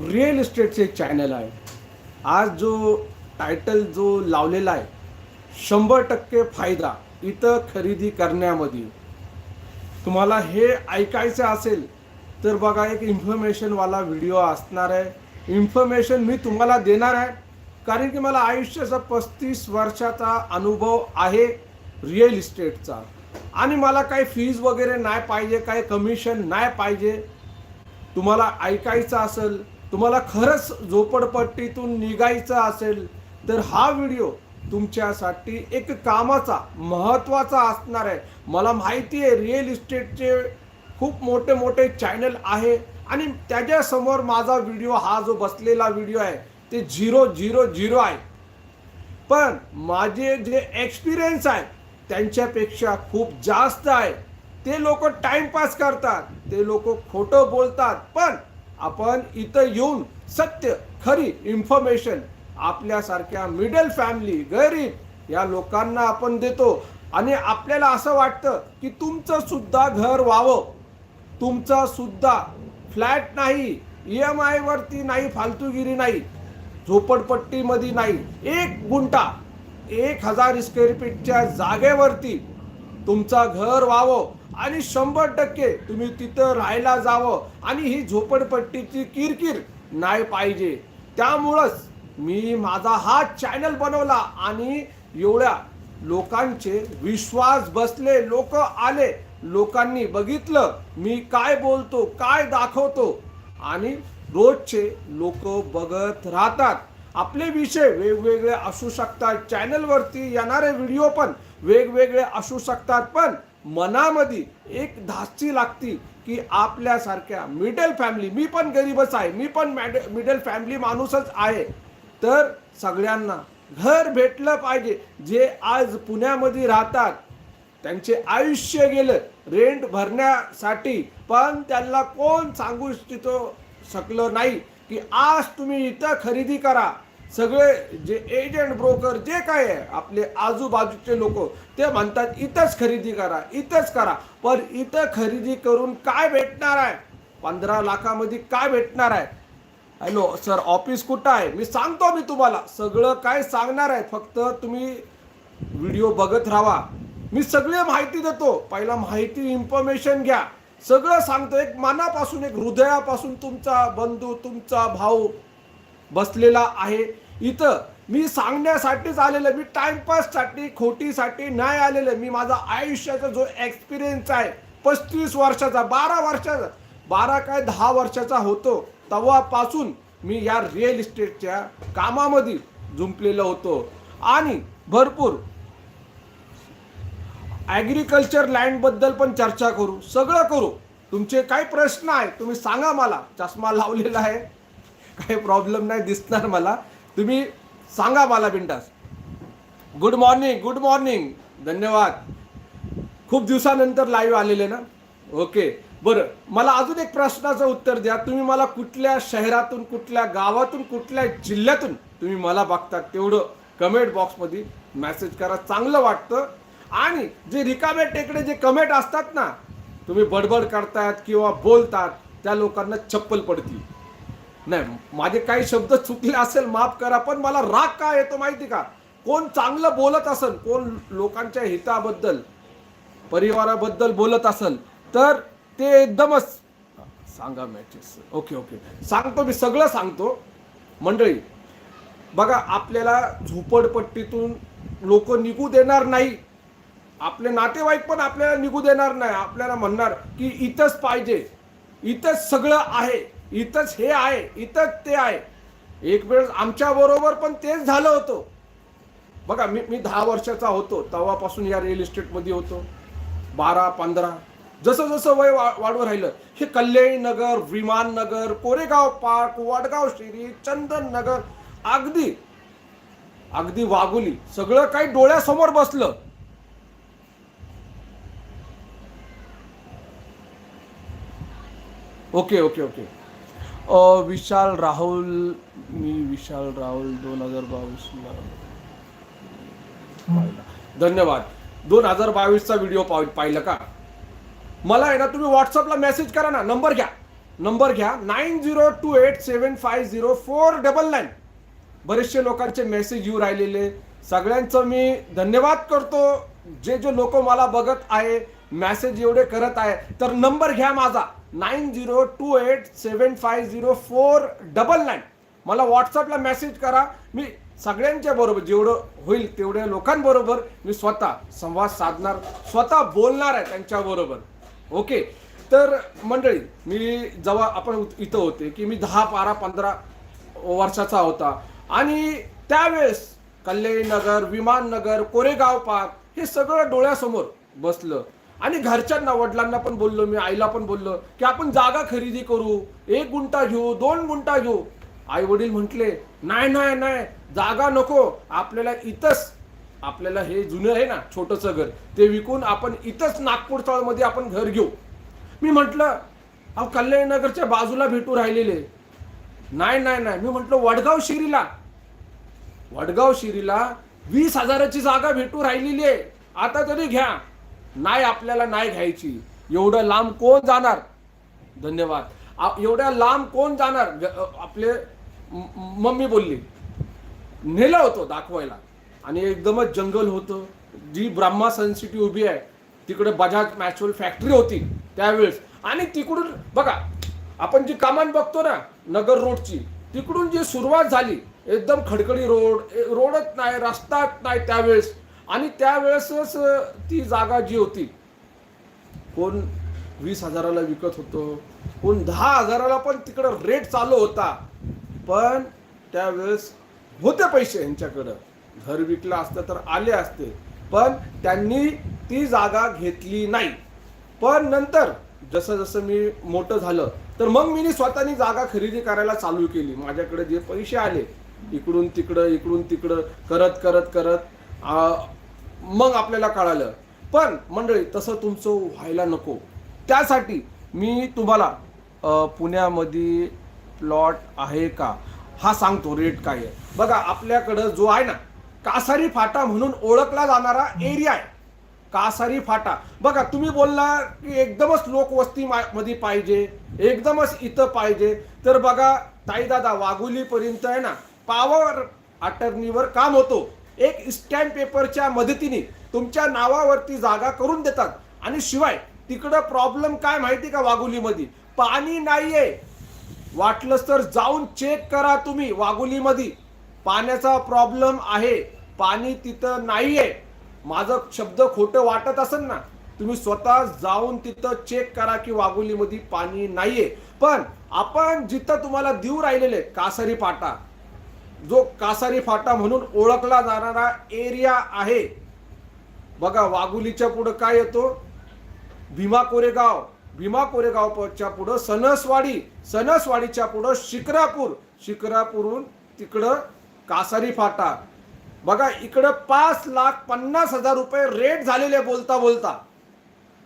Real इस्टेटचे channel आहे. आज जो टायटल जो लावलेला आहे शंभर टक्के फायदा इथं खरेदी करण्यामध्ये. तुम्हाला हे ऐकायचं असेल तर बघा एक इन्फॉर्मेशनवाला व्हिडिओ असणार आहे. इन्फॉर्मेशन मी तुम्हाला देणार आहे कारण की मला आयुष्याचा पस्तीस वर्षाचा अनुभव आहे रिअल इस्टेटचा. आणि मला काही फीज वगैरे नाही पाहिजे काही कमिशन नाही पाहिजे. तुम्हाला ऐकायचं असेल तुम्हाला खरंच झोपडपट्टीतून निघायचं असेल तर हा व्हिडिओ तुमच्यासाठी एक कामाचा महत्त्वाचा असणार आहे. मला माहिती आहे रिअल इस्टेटचे खूप मोठे मोठे चॅनल आहे आणि त्याच्यासमोर माझा व्हिडिओ हा जो बसलेला व्हिडिओ आहे ते झिरो झिरो झिरो आहे. पण माझे जे एक्सपिरियन्स आहे त्यांच्यापेक्षा खूप जास्त आहे. ते लोक टाइमपास करतात ते लोक खोटं बोलतात पण आपण इथं येऊन सत्य खरी इन्फॉर्मेशन आपल्यासारख्या मिडल फॅमिली गरीब या लोकांना आपण देतो. आणि आपल्याला असं वाटतं की तुमचं सुद्धा घर व्हावं. तुमचा सुद्धा फ्लॅट नाही ई एम आयवरती नाही फालतूगिरी नाही झोपडपट्टीमध्ये नाही. एक गुंटा एक हजार स्क्वेअर फीटच्या जागेवरती तुमचा घर व्हावं. आणि शंभर टक्के तुम्ही तिथं राहायला जावं आणि ही झोपडपट्टीची किरकिर नाही पाहिजे. त्यामुळंच मी माझा हा चॅनल बनवला आणि एवढ्या लोकांचे विश्वास बसले लोक आले लोकांनी बघितलं मी काय बोलतो काय दाखवतो आणि रोजचे लोक बघत राहतात. आपले विषय वेगवेगळे असू शकतात चॅनलवरती येणारे व्हिडिओ पण वेगवेगळे असू शकतात पण मनामध्ये एक धास्ती लागती की आपल्यासारख्या मिडल फॅमिली मी पण गरीबच आहे मी पण मिडल फॅमिली माणूसच आहे. तर सगळ्यांना घर भेटलं पाहिजे. जे आज पुण्यामध्ये राहतात त्यांचे आयुष्य गेलं रेंट भरण्यासाठी. पण त्यांना कोण सांगू इच्छितो शकलं नाही की आज तुम्ही इथं खरेदी करा. सगळे जे एजंट ब्रोकर जे काय आहे आपले आजूबाजूचे लोक ते म्हणतात इथंच खरेदी करा इथंच करा. पण इथं खरेदी करून काय भेटणार आहे? पंधरा लाखामध्ये काय भेटणार आहे? हॅलो सर ऑफिस कुठं आहे? मी सांगतो मी तुम्हाला. सगळं काय सांगणार आहे? फक्त तुम्ही व्हिडिओ बघत राहा. मी सगळी माहिती देतो. पहिला माहिती इन्फॉर्मेशन घ्या. सगळं सांगतो. एक मनापासून एक हृदयापासून तुमचा बंधू तुमचा भाऊ बसलेला आहे. इथं मी सांगण्यासाठीच आलेलं मी टाइमपाससाठी खोटीसाठी नाही आलेलं. मी माझा आयुष्याचा जो एक्सपिरियन्स आहे पस्तीस वर्षाचा बारा वर्षाचा बारा काय दहा वर्षाचा होतो तेव्हापासून मी या रिअल इस्टेटच्या कामामध्ये जुंपलेलो होतो. आणि भरपूर ॲग्रिकल्चर लँडबद्दल पण चर्चा करू सगळं करू. तुमचे काही प्रश्न आहे तुम्ही सांगा मला. चष्मा लावलेला आहे. काही प्रॉब्लेम नाही दिसणार मला. तुम्ही सांगा मला बिंडास गुड मॉर्निंग गुड मॉर्निंग धन्यवाद. खूप दिवसानंतर लाईव्ह आलेले ना? ओके बरं मला अजून एक प्रश्नाचं उत्तर द्या. तुम्ही मला कुठल्या शहरातून कुठल्या गावातून कुठल्या जिल्ह्यातून तुम्ही मला बघतात तेवढं कमेंट बॉक्समध्ये मेसेज करा. चांगलं वाटतं. आणि जे रिकामे टेकडे जे कमेंट असतात ना तुम्ही बडबड करतात किंवा बोलतात त्या लोकांना चप्पल पडतील. नाही माझे काही शब्द चुकले असेल माफ करा पण मला राग का येतो माहिती का? कोण चांगलं बोलत असेल कोण लोकांच्या हिताबद्दल परिवाराबद्दल बोलत असेल तर ते एकदमच सांगा मॅचेस ओके ओके सांगतो मी सगळं सांगतो. मंडळी बघा आपल्याला झोपडपट्टीतून लोक निघू देणार नाही. आपले नातेवाईक पण आपल्याला निघू देणार नाही. आपल्याला म्हणणार की इथंच पाहिजे. इथंच सगळं आहे. इथंच हे आहे इथंच ते आहे. एक वेळ आमच्या बरोबर पण तेच झालं होतं. बघा मी मी दहा वर्षाचा होतो तेव्हापासून या रिअल इस्टेटमध्ये होतो. बारा पंधरा जसं जसं वय वा वाढवं राहिलं हे कल्याणी नगर विमान नगर कोरेगाव पार्क वाडगाव शिरी चंदन नगर अगदी अगदी वाघोली सगळं काही डोळ्यासमोर बसलं. Okay okay okay. Vishal Rahul मी विशाल राहुल दोन हजार बावीसला धन्यवाद. दोन हजार बावीसचा व्हिडिओ पाहिलं का? मला आहे ना तुम्ही व्हॉट्सअपला मेसेज करा ना. नंबर घ्या. नंबर घ्या. Nine zero two eight seven five zero four double nine बरेचसे लोकांचे मेसेज येऊ राहिलेले. सगळ्यांचं मी धन्यवाद करतो. जे जे लोक मला बघत आहे मेसेज एवढे करत आहे तर नंबर घ्या माझा. Nine zero two eight seven five zero four double nine. मला व्हॉट्सअपला मेसेज करा. मी सगळ्यांच्या बरोबर जेवढं होईल तेवढ्या लोकांबरोबर मी स्वतः संवाद साधणार स्वतः बोलणार आहे त्यांच्याबरोबर ओके? तर मंडळी मी जेव्हा आपण इथं होते की मी दहा बारा पंधरा वर्षाचा होता आणि त्यावेळेस कल्याणनगर विमाननगर कोरेगाव पार्क हे सगळं डोळ्यासमोर बसलं. आणि घरच्यांना वडिलांना पण बोललो मी आईला पण बोललो की आपण जागा खरेदी करू एक गुंठा घेऊ दोन गुंठा घेऊ. आई वडील म्हटले नाही नाही नाही जागा नको आपल्याला इथंच आपल्याला हे जुनं आहे ना छोटंसं घर ते विकून आपण इथंच नागपूरमध्ये आपण घर घेऊ. मी म्हटलं अहो कल्याणनगरच्या बाजूला भेटू राहिलेले. नाही नाही नाही. मी म्हटलं वडगाव शिरीला. वडगाव शिरीला वीस हजाराची जागा भेटू राहिलेली आहे. आता तरी घ्या. नाही आपल्याला नाही घ्यायची. एवढं लांब कोण जाणार? धन्यवाद. एवढ्या लांब कोण जाणार? आपले मम्मी बोलली. नेलं होतं दाखवायला. आणि एकदमच जंगल होतं. जी ब्रह्मा सनसिटी उभी आहे तिकडे बजाज मॅच्युअल फॅक्टरी होती त्यावेळेस. आणि तिकडून बघा आपण जी कामान बघतो ना नगर रोडची तिकडून जी सुरुवात झाली एकदम खडखडी रोड रोडच नाही रस्ताच नाही त्यावेळेस. आणि त्यावेळेसच ती जागा जी होती कोण वीस हजाराला विकत होतो कोण दहा हजाराला पण तिकडं रेट चालू होता पण त्यावेळेस होते पैसे यांच्याकडं. घर विकलं असतं तर आले असते पण त्यांनी ती जागा घेतली नाही. पण नंतर जसं जसं मी मोठं झालं तर मग मी स्वतःनी जागा खरेदी करायला चालू केली. माझ्याकडे जे पैसे आले इकडून तिकडं इकडून तिकडं करत करत करत मग आपल्याला कळालं. पण मंडळी तसं तुमचं व्हायला नको. त्यासाठी मी तुम्हाला पुण्यामध्ये प्लॉट आहे का? हा सांगतो रेट काय आहे. बघा आपल्याकडं जो आहे ना कासारी फाटा म्हणून ओळखला जाणारा एरिया आहे. कासारी फाटा. बघा तुम्ही बोलला की एकदमच लोकवस्ती मा- मध्ये पाहिजे एकदमच इथं पाहिजे. तर बघा ताईदादा वाघोलीपर्यंत आहे ना पावर अटर्नीवर काम होतो. एक स्टॅम्प पेपरच्या मदतीने तुमच्या नावावरती जागा करून देतात. आणि शिवाय तिकडं प्रॉब्लेम काय माहिती का वाघोलीमध्ये? पाणी नाहीये. वाटलंच तर जाऊन चेक करा तुम्ही वाघोलीमध्ये. पाण्याचा प्रॉब्लेम आहे. पाणी तिथं नाहीये. माझं शब्द खोटं वाटत असेल ना तुम्ही स्वतः जाऊन तिथं चेक करा की वाघोलीमध्ये पाणी नाहीये. पण आपण जिथं तुम्हाला देऊ राहिलेले कासरी पाटा जो कासारी फाटा म्हणून ओळखला जाणारा एरिया आहे. बघा वाघुलीच्या पुढं काय येतो? भीमा कोरेगाव. भीमा कोरेगावच्या पुढं सणसवाडी सणसवाडीच्या पुढं शिक्रापूर. शिक्रापूरहून तिकडं कासारी फाटा. बघा इकडं पाच लाख पन्नास हजार रुपये रेट झालेले बोलता बोलता.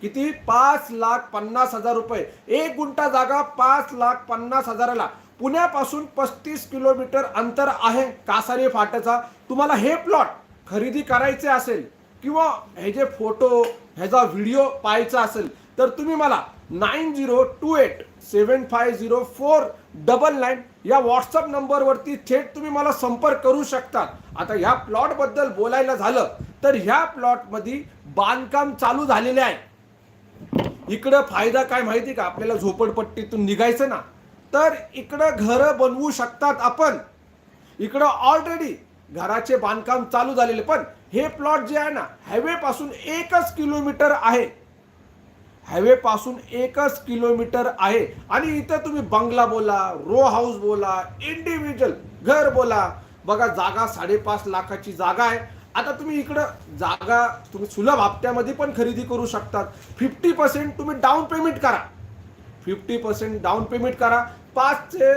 किती? पाच लाख पन्नास हजार रुपये. एक गुंठा जागा पाच लाख पन्नास हजाराला. पुण्यापासून पस्तीस किलोमीटर अंतर आहे कासारी फाट्याचा. तुम्हाला हे प्लॉट खरेदी करायचे असेल किंवा हे जे फोटो ह्याचा व्हिडिओ पाहायचा असेल तर तुम्ही मला nine zero two eight seven five zero four double nine या व्हॉट्सअप नंबरवरती थेट तुम्ही मला संपर्क करू शकता आता ह्या प्लॉटबद्दल बोलायला झालं तर ह्या प्लॉटमध्ये बांधकाम चालू झालेले आहे. इकडं फायदा काय माहिती का? आपल्याला झोपडपट्टीतून निघायचं ना. तर इकडं घरं बनवू शकतात आपण. इकडं ऑलरेडी घराचे बांधकाम चालू झालेले पण हे प्लॉट जे आहे ना हायवेपासून एकच किलोमीटर आहे. हायवे पासून एकच किलोमीटर आहे. आणि इथं तुम्ही बंगला बोला रो हाऊस बोला इंडिव्हिज्युअल घर बोला बघा जागा साडेपाच लाखाची जागा आहे. आता तुम्ही इकडं जागा तुम्ही सुलभ हप्त्यामध्ये पण खरेदी करू शकतात. फिफ्टी पर्सेंट तुम्ही डाऊन पेमेंट करा. फिफ्टी पर्सेंट डाऊन पेमेंट करा. पाच ते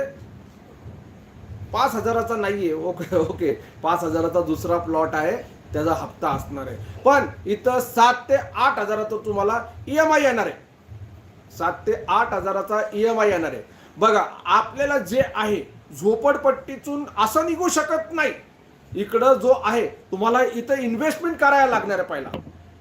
पाच हजाराचा नाहीये. Okay okay. पाच हजाराचा दुसरा प्लॉट आहे. त्याचा हप्ता असणार आहे. पण इथं सात ते आठ हजाराचा तुम्हाला ई एम आय येणार आहे. सात ते आठ हजाराचा ई एम आय येणार आहे. बघा आपल्याला जे आहे झोपडपट्टीतून असं निघू शकत नाही. इकडं जो आहे तुम्हाला इथं इन्व्हेस्टमेंट करायला लागणार आहे पहिला.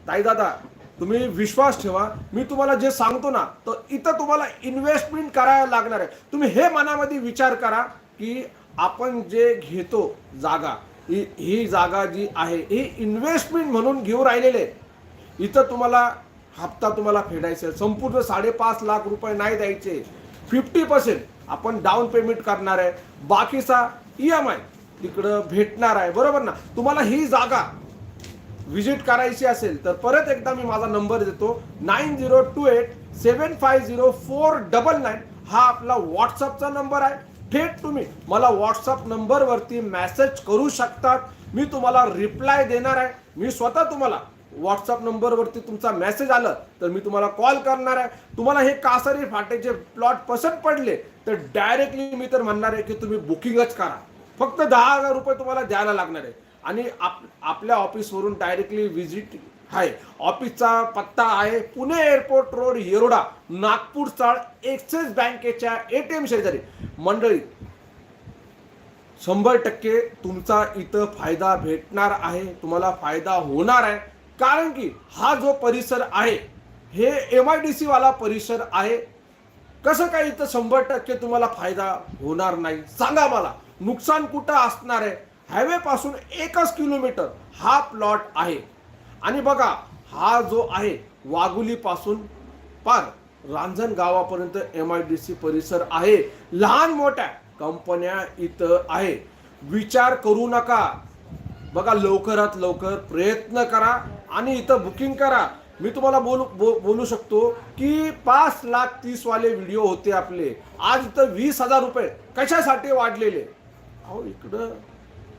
ताई दादा तुम्ही विश्वास ठेवा. मी तुम्हाला जे सांगतो ना तर इथं तुम्हाला इन्व्हेस्टमेंट करायला लागणार आहे. तुम्ही हे मनामध्ये विचार करा की आपण जे घेतो जागा ही ही जागा जी आहे ही इन्व्हेस्टमेंट म्हणून घेऊ राहिलेले आहे. इथं तुम्हाला हप्ता तुम्हाला फेडायचा आहे. संपूर्ण साडेपाच लाख रुपये नाही द्यायचे. फिफ्टी पर्सेंट आपण डाऊन पेमेंट करणार आहे. बाकीचा ई एम आय तिकडं भेटणार आहे. बरोबर ना? तुम्हाला ही जागा व्हिजिट करायची असेल तर परत एकदा मी माझा नंबर देतो nine zero two eight seven five zero four double nine हा आपला व्हॉट्सअपचा नंबर आहे. थेट तुम्ही मला व्हॉट्सअप नंबरवरती मॅसेज करू शकतात. मी तुम्हाला रिप्लाय देणार आहे. मी स्वतः तुम्हाला व्हॉट्सअप नंबरवरती तुमचा मेसेज आलं तर मी तुम्हाला कॉल करणार आहे. तुम्हाला हे कासारी फाटेचे प्लॉट पसंत पडले तर डायरेक्टली मी तर म्हणणार आहे की तुम्ही बुकिंगच करा. फक्त दहा हजार रुपये तुम्हाला द्यायला लागणार आहे. आणि आप आपल्या ऑफिसवरून डायरेक्टली व्हिजिट आहे ऑफिसचा पत्ता आहे Pune airport road Yerawada Nagpur Chawl Axis बँकेच्या एटीएम शेजारी. मंडळी शंभर टक्के तुमचा इथं फायदा भेटणार आहे तुम्हाला फायदा होणार आहे. कारण की हा जो परिसर आहे हे एम आय डी सी वाला परिसर आहे. कसं काय इथं शंभर टक्के तुम्हाला फायदा होणार नाही? सांगा मला. नुकसान कुठं असणार आहे? हायवेपासून एकच किलोमीटर हा प्लॉट आहे. आणि बघा हा जो आहे वाघुलीपासून पार रांजण गावापर्यंत एम आय डी सी परिसर आहे. लहान मोठ्या कंपन्या इथं आहे. विचार करू नका. बघा लवकरात लवकर प्रयत्न करा आणि इथं बुकिंग करा. मी तुम्हाला बोलू बो, बोलू शकतो की पाच लाख तीसवाले व्हिडिओ होते आपले. आज इथं वीस हजार रुपये कशासाठी वाढलेले? अहो इकडं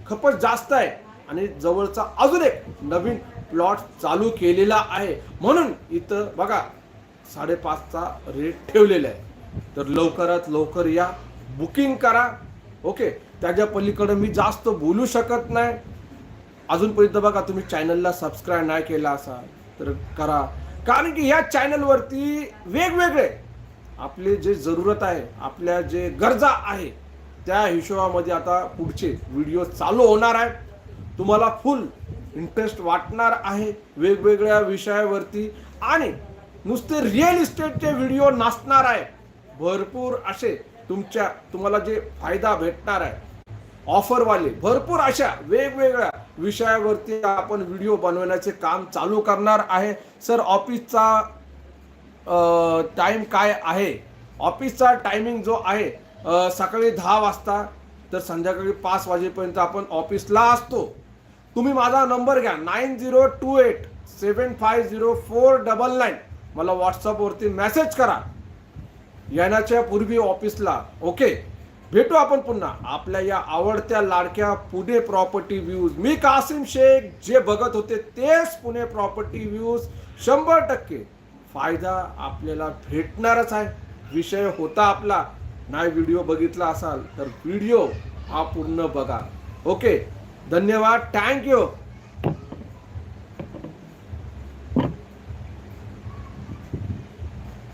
खपत जास्त आहे. आणि जवळचा अजून एक नवीन प्लॉट चालू केलेला आहे. म्हणून इथं बघा साडेपाचचा रेट ठेवलेला आहे. तर लवकरात लवकर या बुकिंग करा. ओके त्याच्या पलीकडे मी जास्त बोलू शकत नाही. अजूनपर्यंत बघा तुम्ही चॅनलला सबस्क्राईब नाही केला असाल तर करा. कारण की ह्या चॅनलवरती वेगवेगळे आपले जे जरूरत आहे आपल्या जे गरजा आहे त्या हिशोबामध्ये आता पुढचे व्हिडिओ चालू होणार आहेत. तुम्हाला फुल इंटरेस्ट वाटणार आहे वेगवेगळ्या विषयावरती आणि नुसते रिअल इस्टेटचे व्हिडिओ नाचणार आहे भरपूर असे तुमच्या तुम्हाला जे फायदा भेटणार आहे. ऑफरवाले भरपूर अशा वेगवेगळ्या विषयावरती आपण व्हिडिओ बनवण्याचे काम चालू करणार आहे. सर ऑफिसचा टाईम काय आहे? ऑफिसचा टायमिंग जो आहे सकाळी दहा वाजता तर संध्याकाळी पाच वाजेपर्यंत आपण ऑफिसला असतो. तुम्ही माझा नंबर घ्या. Nine zero two eight seven five zero four double nine. मला व्हॉट्सअपवरती मेसेज करा. येण्याच्या पूर्वी ऑफिसला. ओके? भेटू आपण पुन्हा. आपल्या या आवडत्या लाडक्या पुणे प्रॉपर्टी व्ह्यूज. मी कासिम शेख जे बघत होते तेच पुणे प्रॉपर्टी व्ह्यूज. शंभर टक्के फायदा आपल्याला भेटणारच आहे. विषय होता आपला. नाही व्हिडिओ बघितला असाल तर व्हिडिओ हा पूर्ण बघा. ओके धन्यवाद. थँक्यू